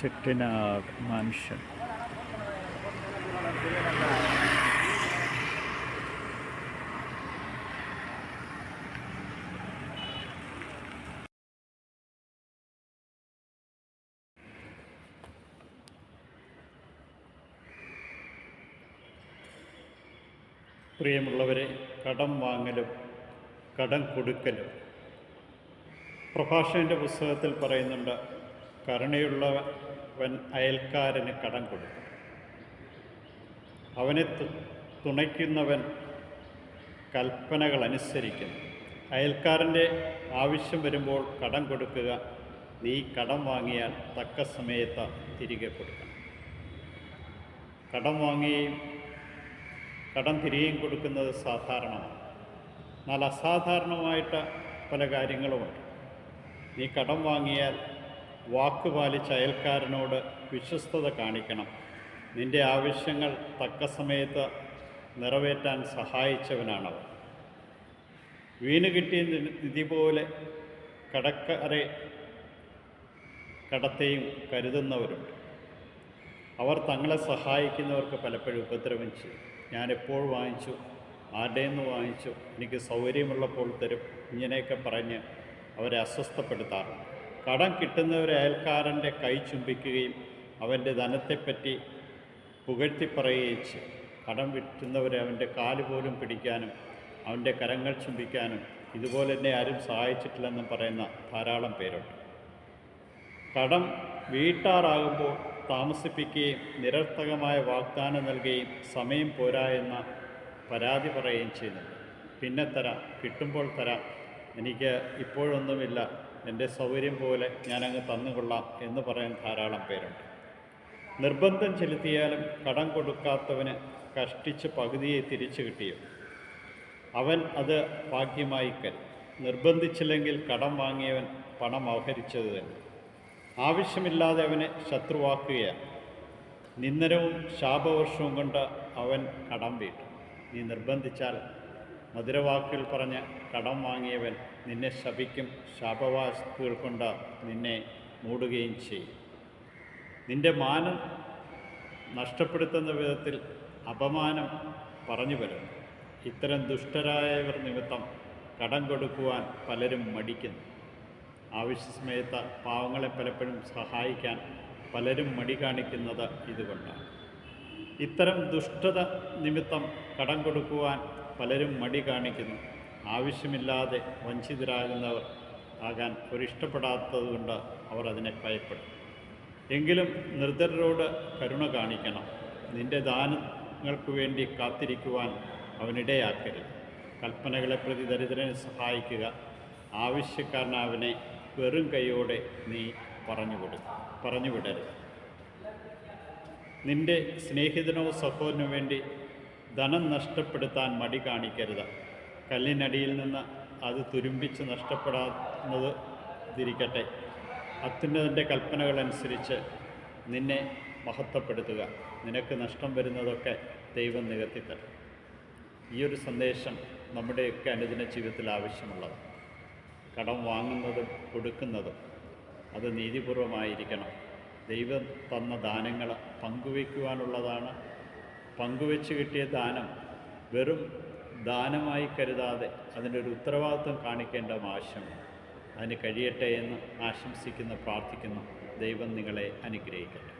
ചെട്ടിനാട് മനുഷ്യൻ. പ്രിയമുള്ളവരെ കടം വാങ്ങലും കടം കൊടുക്കലും. പ്രഭാഷകന്റെ പുസ്തകത്തിൽ പറയുന്നുണ്ട് കരുണയുള്ളവൻ അയൽക്കാരന് കടം കൊടുക്കും. അവനെ തുണയ്ക്കുന്നവൻ കൽപ്പനകൾ അനുസരിക്കുന്നു അയൽക്കാരന്റെ ആവശ്യം വരുമ്പോൾ കടം കൊടുക്കുക. നീ കടം വാങ്ങിയാൽ തക്ക സമയത്ത് തിരികെ കൊടുക്കണം. കടം വാങ്ങുകയും കടം തിരികെയും കൊടുക്കുന്നത് സാധാരണമാണ്. എന്നാൽ അസാധാരണമായിട്ട് പല കാര്യങ്ങളുമുണ്ട്. നീ കടം വാങ്ങിയാൽ വാക്ക് പാലിച്ച അയൽക്കാരനോട് വിശ്വസ്തത കാണിക്കണം. നിന്റെ ആവശ്യങ്ങൾ തക്ക സമയത്ത് നിറവേറ്റാൻ സഹായിച്ചവനാണവൻ. വീണ് കിട്ടിയ നിധി പോലെ കടക്കറെ കടത്തെയും കരുതുന്നവരുണ്ട്. അവർ തങ്ങളെ സഹായിക്കുന്നവർക്ക് പലപ്പോഴും ഉപദ്രവം ചെയ്യും. ഞാനെപ്പോൾ വാങ്ങിച്ചു ആരുടെ നിന്ന് വാങ്ങിച്ചു എനിക്ക് സൗകര്യമുള്ളപ്പോൾ തരും ഇങ്ങനെയൊക്കെ പറഞ്ഞ് അവരെ അസ്വസ്ഥപ്പെടുത്താറുണ്ട്. കടം കിട്ടുന്നവരെ അയൽക്കാരന്റെ കൈ ചുംബിക്കുകയും അവന്റെ ധനത്തെപ്പറ്റി പുകഴ്ത്തി പറയുകയും കടം വിട്ടുന്നവരെ അവന്റെ കാൽ പോലും പിടിക്കാനും അവന്റെ കരങ്ങൾ ചുംബിക്കാനും ഇതുപോലെ തന്നെ ആരും സഹായിച്ചിട്ടില്ലെന്നും പറയുന്ന ധാരാളം പേരുണ്ട്. കടം വീട്ടാറാകുമ്പോൾ താമസിപ്പിക്കുകയും നിരർത്ഥകമായ വാഗ്ദാനം നൽകുകയും സമയം പോരാ എന്ന പരാതി പറയുകയും ചെയ്യുന്നുണ്ട്. പിന്നെ തരാം കിട്ടുമ്പോൾ തരാം എനിക്ക് ഇപ്പോഴൊന്നുമില്ല. എന്റെ സൗകര്യം പോലെ ഞാനങ്ങ് തന്നുകൊള്ളാം എന്ന് പറയാൻ ധാരാളം പേരുണ്ട്. നിർബന്ധം ചെലുത്തിയാലും കടം കൊടുക്കാത്തവന് കഷ്ടിച്ച് പകുതിയെ തിരിച്ചു കിട്ടിയോ? അവൻ അത് ഭാഗ്യമായി കരുതും നിർബന്ധിച്ചില്ലെങ്കിൽ കടം വാങ്ങിയവൻ പണം അവഹരിച്ചത് തന്നെ. ആവശ്യമില്ലാതെ അവനെ ശത്രുവാക്കുകയാണ്. നിന്ദനവും ശാപവർഷവും കൊണ്ട് അവൻ കടം വീട്ടും. നീ നിർബന്ധിച്ചാൽ മധുരവാക്കുകൾ പറഞ്ഞ് കടം വാങ്ങിയവൻ നിന്നെ ശപിക്കും ശാപവാസ്തുകൾ കൊണ്ട് നിന്നെ മൂടുകയും ചെയ്യും. നിന്റെ മാനം നഷ്ടപ്പെടുത്തുന്ന വിധത്തിൽ അപമാനം പറഞ്ഞു വരും ഇത്തരം ദുഷ്ടരായവർ നിമിത്തം കടം കൊടുക്കുവാൻ പലരും മടിക്കുന്നു. ആവശ്യസമയത്ത് പാവങ്ങളെ പലപ്പോഴും സഹായിക്കാൻ പലരും മടി കാണിക്കുന്നത് ഇതുകൊണ്ടാണ്. ഇത്തരം ദുഷ്ടത നിമിത്തം കടം കൊടുക്കുവാൻ പലരും മടി കാണിക്കുന്നു. ആവശ്യമില്ലാതെ വഞ്ചിതരാകുന്നവർ ആകാൻ ഒരിഷ്ടപ്പെടാത്തതുകൊണ്ട് അവർ അതിനെ ഭയപ്പെടും. എങ്കിലും നിർദ്ധരോട് കരുണ കാണിക്കണം. നിന്റെ ദാനങ്ങൾക്ക് വേണ്ടി കാത്തിരിക്കുവാൻ അവനിടയാക്കരുത്. കൽപ്പനകളെ പ്രതി ദരിദ്രനെ സഹായിക്കുക. ആവശ്യക്കാരനവനെ വെറും കൈയോടെ നീ പറഞ്ഞു കൊടുക്കും പറഞ്ഞു വിടരുത്. നിന്റെ സ്നേഹിതനോ സഹോദരനോ വേണ്ടി ധനം നഷ്ടപ്പെടുത്താൻ മടി കാണിക്കരുത്. കല്ലിനടിയിൽ നിന്ന് അത് തുരുമ്പിച്ച് നഷ്ടപ്പെടാവുന്നത് തിരിക്കട്ടെ അത്യുന്നതിന്റെ കൽപ്പനകളനുസരിച്ച് നിന്നെ മഹത്വപ്പെടുത്തുക. നിനക്ക് നഷ്ടം വരുന്നതൊക്കെ ദൈവം നികത്തിത്തരും. ഈ ഒരു സന്ദേശം നമ്മുടെയൊക്കെ അനുദിന ജീവിതത്തിൽ ആവശ്യമുള്ളത്. കടം വാങ്ങുന്നതും കൊടുക്കുന്നതും അത് നീതിപൂർവമായിരിക്കണം. ദൈവം തന്ന ദാനങ്ങൾ പങ്കുവയ്ക്കുവാനുള്ളതാണ് പങ്കുവെച്ച് കിട്ടിയ ദാനം വെറും ദാനമായി കരുതാതെ അതിന്റെ ഒരു ഉത്തരവാദിത്വം കാണിക്കേണ്ട ആവശ്യമാണ് അതിന് കഴിയട്ടെ എന്ന് ആശംസിക്കുന്ന പ്രാർത്ഥിക്കുന്നു. ദൈവം നിങ്ങളെ അനുഗ്രഹിക്കട്ടെ.